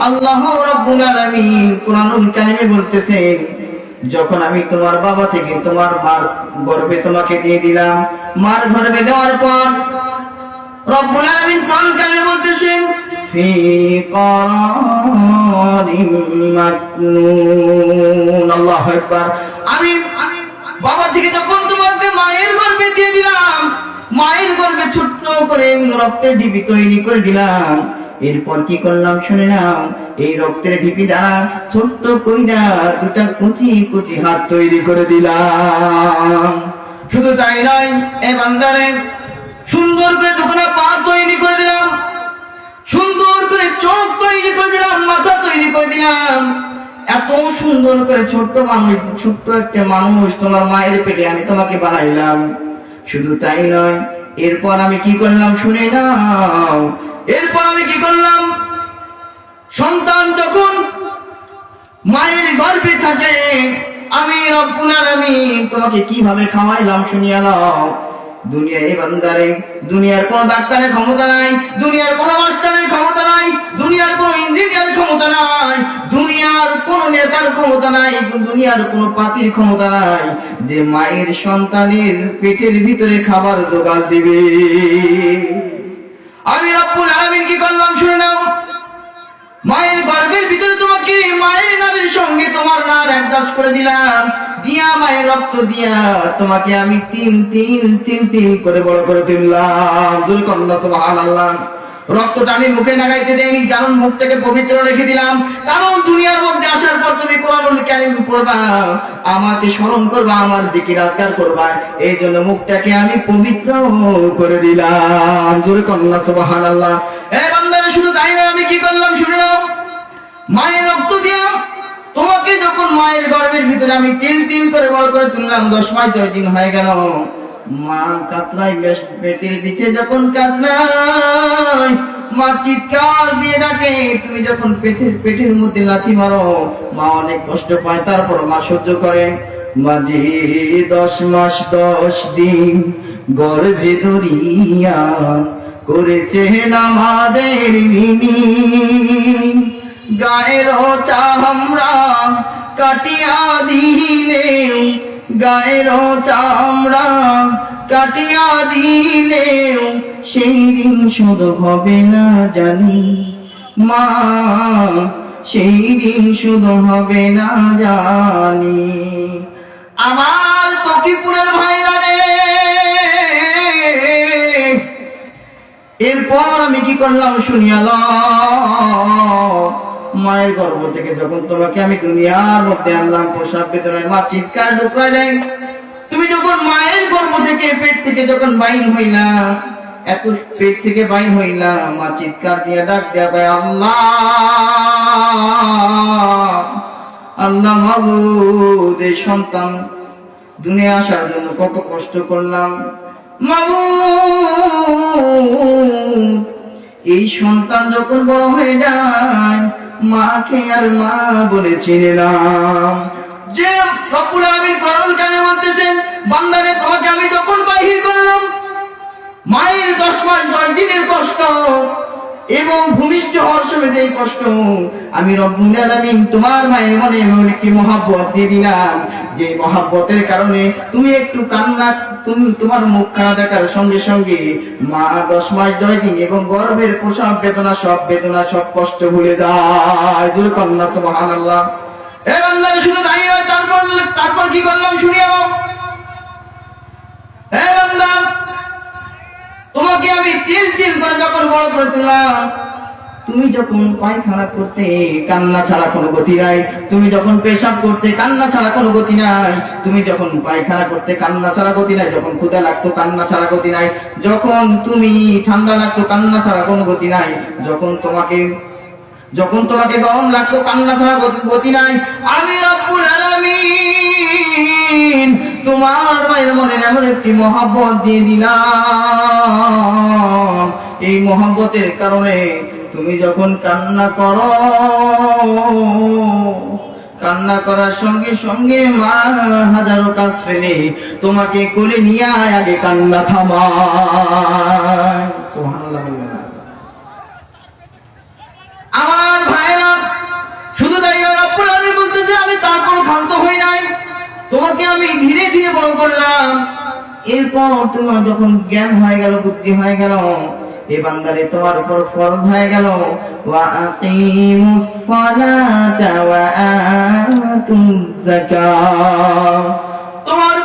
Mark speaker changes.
Speaker 1: আল্লাহ বলতেছেন যখন আমি তোমার বাবা থেকে তোমার মার গর্ভে তোমাকে দিয়ে দিলাম, মার গর্ভে দেওয়ার পর রব্বুল আলামিন কোরআন কারিমে বলতেছেন আমি বাবা থেকে মায়ের গর্ভে দিয়ে দিলাম, মায়ের গর্ভে ছোট্ট করে রক্তের ডিবি তৈরি করে দিলাম এরপর কি করলাম শুনে নাও? এই রক্তের ভিপি দ্বারা ছোট্ট কইরা দুটা কুচি কুচি হাত তৈরি করে দিলাম। শুধু তাই নয়, এ বান্দারে, সুন্দর করে দুখানা পা তৈরি করে দিলাম। সুন্দর করে চোখ তৈরি করে দিলাম, মাথা তৈরি করে দিলাম। এত সুন্দর করে ছোট্ট মানুষ, ছোট্ট একটা মানুষ তোমার মায়ের পেটে আমি তোমাকে বানাইলাম। শুধু তাই নয়, এরপর আমি কি করলাম শুনে নাও? এরপর আমি কি করলাম? সন্তান যখন মায়ের গর্ভে থাকে, আমি রব্বুল আলামিন তোমাকে কীভাবে খাওয়াইলাম শুনিয়া নাও। দুনিয়ায় বান্দারে দুনিয়ার কোন ডাক্তারের ক্ষমতা নাই, দুনিয়ার কোন মাস্টারের ক্ষমতা নাই, দুনিয়ার কোন ইঞ্জিনিয়ার ক্ষমতা নাই, দুনিয়ার কোন নেতার ক্ষমতা নাই, দুনিয়ার কোন পাতির ক্ষমতা নাই। যে মায়ের সন্তানের পেটের ভিতরে খাবার জোগাড় দিবে। আমি রব্বুল আলামিন কি করলাম শুনে নাও। মায়ের গর্ভের ভিতরে তোমাকে মায়ের নামের সঙ্গে তোমার নাম একদাস করে দিলাম। দিয়া মায়ের রক্ত দিয়া তোমাকে আমি তিন তিন তিন তিন করে বড় করে তুললাম। দুল কন্যা সুবহানাল্লাহ। রক্তটা আমি মুখে লাগাইতে দেইনি, কারণ মুখটাকে পবিত্র রেখে দিলাম। কারণ দুনিয়ার মধ্যে আসার পর তুমি আমাকে স্মরণ করবা, আমার জিকির আজকার করবা। এই জন্য মুখটাকে আমি পবিত্র করে দিলাম। জোরে কন্যা সুবহানাল্লাহ। এ বান্দারা, শুধু তাই না আমি কি করলাম শুনে নাও। মায়ের রক্ত দিয়া তোমাকে যখন মায়ের গর্ভের ভিতরে আমি তিন তিন করে বড় করে তুললাম, দশ মাস, দশ দিন হয়ে গেল। মা কাতরাই বেশ পেটের দিকে যখন কাতরাই মা চিৎকার দিয়ে ডাকে। তুমি যখন পেটের পেটের মধ্যে লাথি মারো, মা অনেক কষ্ট পায়। তারপর মা সহ্য করে। মাঝে দশ মাস, দশ দিন গর্ভে ধরিয়া করেছে আমাদের মিনি গায়ের চামড়া কাটিয়া দিলে গায়ের চামড়া কাটিয়া দিলে সেই ঋণ শোধ হবে না জানি। মা, সেই ঋণ শোধ হবে না জানি। আমার তকিপুরের ভাইরা রে, এরপর আমি কি করলাম শুনিয়াল মায়ের গর্ভ থেকে যখন তোমাকে আমি দুনিয়ার মধ্যে আনলাম প্রসাব বেদনায় মা চিৎকার ঢুকা দেয়। তুমি যখন মায়ের গর্ভ থেকে পেট থেকে যখন বাইর হইলা, এত পেট থেকে বাইর হইলা, মা চিৎকার দিয়ে ডাক দেয়া ভাই আল্লাহ আল্লাহ মাবুদ, এই সন্তান দুনিয়া আসার জন্য কত কষ্ট করলাম। মাবুদ, এই সন্তান যখন বড় হয়ে যায়, মাকে আর মা বলে চিনে নাম যে রব্বুল আলামিন কোরআন কানে বলতেছেন, বান্দারে, তোমাকে আমি যখন বাহির করলাম, মায়ের দশ মাস, দশ দিনের কষ্ট এবং ভূমিষ্ঠ হওয়ার সময় যে কষ্ট, আমি রব্বুল আলামিন তোমার মায়ের মনে এমন একটি মহাব্বত দিয়ে দিলাম, যে মহাব্বতের কারণে তুমি একটু কান্না, তুমি, তোমার মুখ খানা দেখার সঙ্গে সঙ্গে মা দশ মাস, দশ দিন এবং গর্ভের প্রসব বেদনা, সব বেদনা, সব কষ্ট ভুলে দূর কন্যা সুবহানাল্লাহ। এ বান্দারে শুধু তাই নয় তারপর তারপর কি করলাম বান্দা, তোমাকে আমি তিন তিন করে যখন বড় করে তুললাম, তুমি যখন পায়খানা করতে কান্না ছাড়া কোনো গতি নাই, তুমি যখন পেশাব করতে কান্না ছাড়া কোনো গতি নাই, তুমি যখন পায়খানা করতে কান্না ছাড়া গতি নাই, যখন ক্ষুদা লাগতো কান্না ছাড়া গতি নাই, যখন তুমি ঠান্ডা লাগতো কান্না ছাড়া কোনো গতি নাই, যখন তোমাকে যখন তোমাকে গরম লাগতো কান্না ছাড়া গতি- গতি নাই, আমি রব্বুল মায়ের মনে এমন একটি মহাব্বত দিয়ে দিলাম। এই মহাব্বতের কারণে তুমি যখন কান্না করো, কান্না করার সঙ্গে সঙ্গে মা হাজারো কাজ ফেলে তোমাকে কোলে নিয়ে আগে কান্না থামায়। সুবহানাল্লাহ করলাম। এরপর তোমার যখন জ্ঞান হয়ে গেল, বুদ্ধি হয়ে গেল, এ বান্দারে তোমার উপর ফরজ হয়ে গেল। তোমার